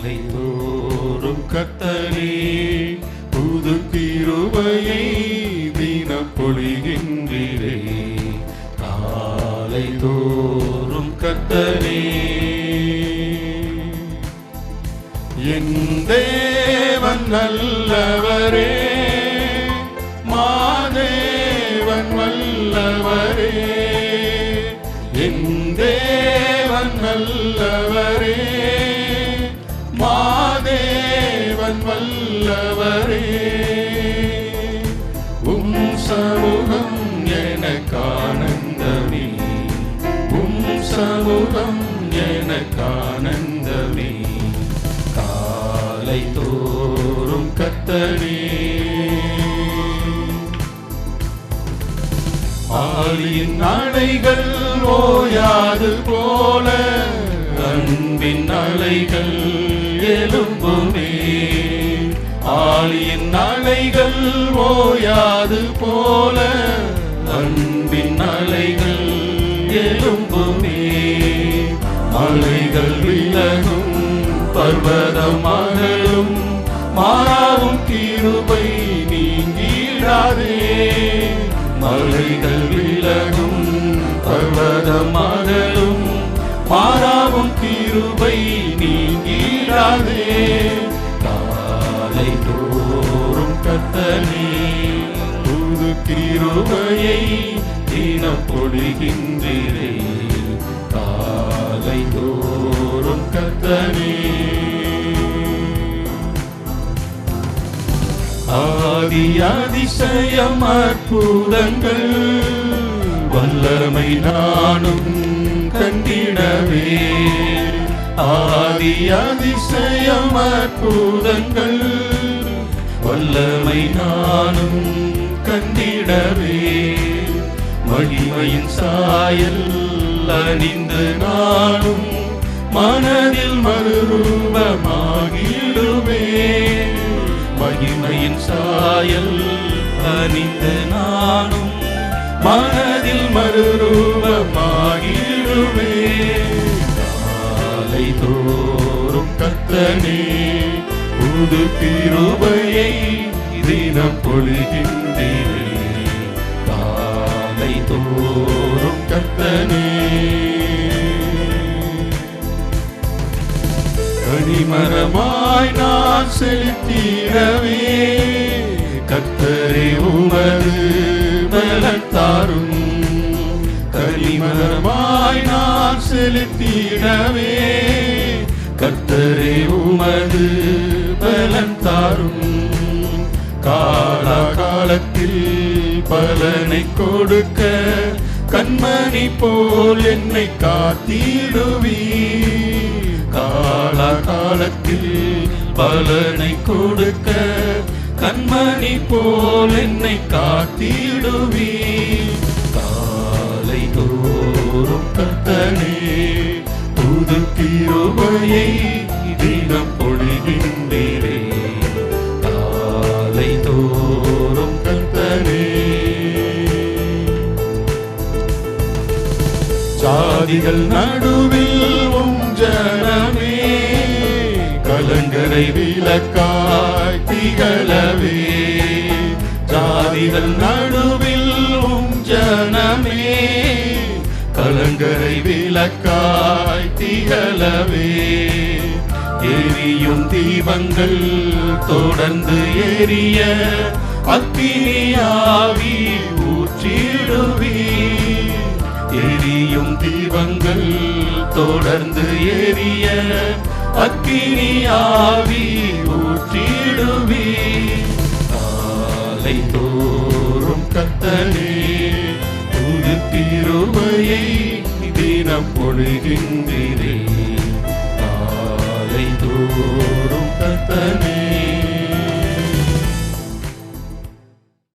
காலை தோறும் கத்தரே புது கிருபையை தினம் பொழிகின்றே காலை தோறும் கத்தரே. என் தேவன் நல்லவரே மாதேவன் வல்லவரே. என் தேவன் நல்லவரே. தேவன் வல்லவரே. உம் சமூகம் எனக்கு ஆனந்தமே உம் சமூகம் எனக்கு ஆனந்தமே காலை தோறும் கத்தனே ஆலியின் அலைகள் ஓயாது போல அன்பின் அலைகள் எழும்புமே. ஆலியின் அலைகள் ஓயாது போல அன்பின் அலைகள் எழும்புமே. மலைகள் விலகும் பர்வதம் அகலும் மாறாவும் கிருபை நீங்கிடாதே. மலைகள் விலகும் பர்வதம் அகலும் மாறாவும் கிருபை நீங்கிடாதே. தோறும் கத்தனே புது கிருபையை தினம் பொழிகின்றீரே. காலை தோறும் கத்தனே ஆதி அதிசயம் அற்புதங்கள் வல்லமை நானும் கண்டிடவே. ஆதி அதிசயம் அற்புதங்கள் வல்லமை நானும் கண்டிடவே. மகிமையின் சாயல் அணிந்து நானும் மனதில் மறுரூபமாகிடுவே மகிமையின் சாயல் அணிந்து நானும் மனதில் மறுரூபமாகிடுவே காலை தோறும் கத்தனே உந்து கிருபையை தினம் பொழுகின்றேன் காலை தோறும் கத்தனே கனிமரமாய் நான் செலுத்திடவே கத்தரே உமது பலத்தாரும் கனிமரமாய் நான் செலுத்திடவே கர்த்தரே உமது தாரும் காலா காலத்தில் பலனை கொடுக்க கண்மணி போல் என்னை காத்திடுவீ காலா காலத்தில் பலனை கொடுக்க கண்மணி போல் என்னை காத்திடுவீ காலை தோறும் கத்தனே புது கிருபையை தினம் ஜாதிகள் நடுவில் உம் ஜனமே கலங்கரை விளக்காய் திகழவே. ஜாதிகள் நடுவில் உம் ஜனமே கலங்கரை விளக்காய் திகழவே. எரியும் தீபங்கள் தொடர்ந்து எரிய அத்தினியாவி ஊற்றிடுவீ எரியும் தீபங்கள் தொடர்ந்து எரிய அக்கினியாவி ஊற்றிடுவி காலை தோறும் கத்தனே புது திருமையை தினம் பொழுகின்றே காலை தோறும் கத்தனே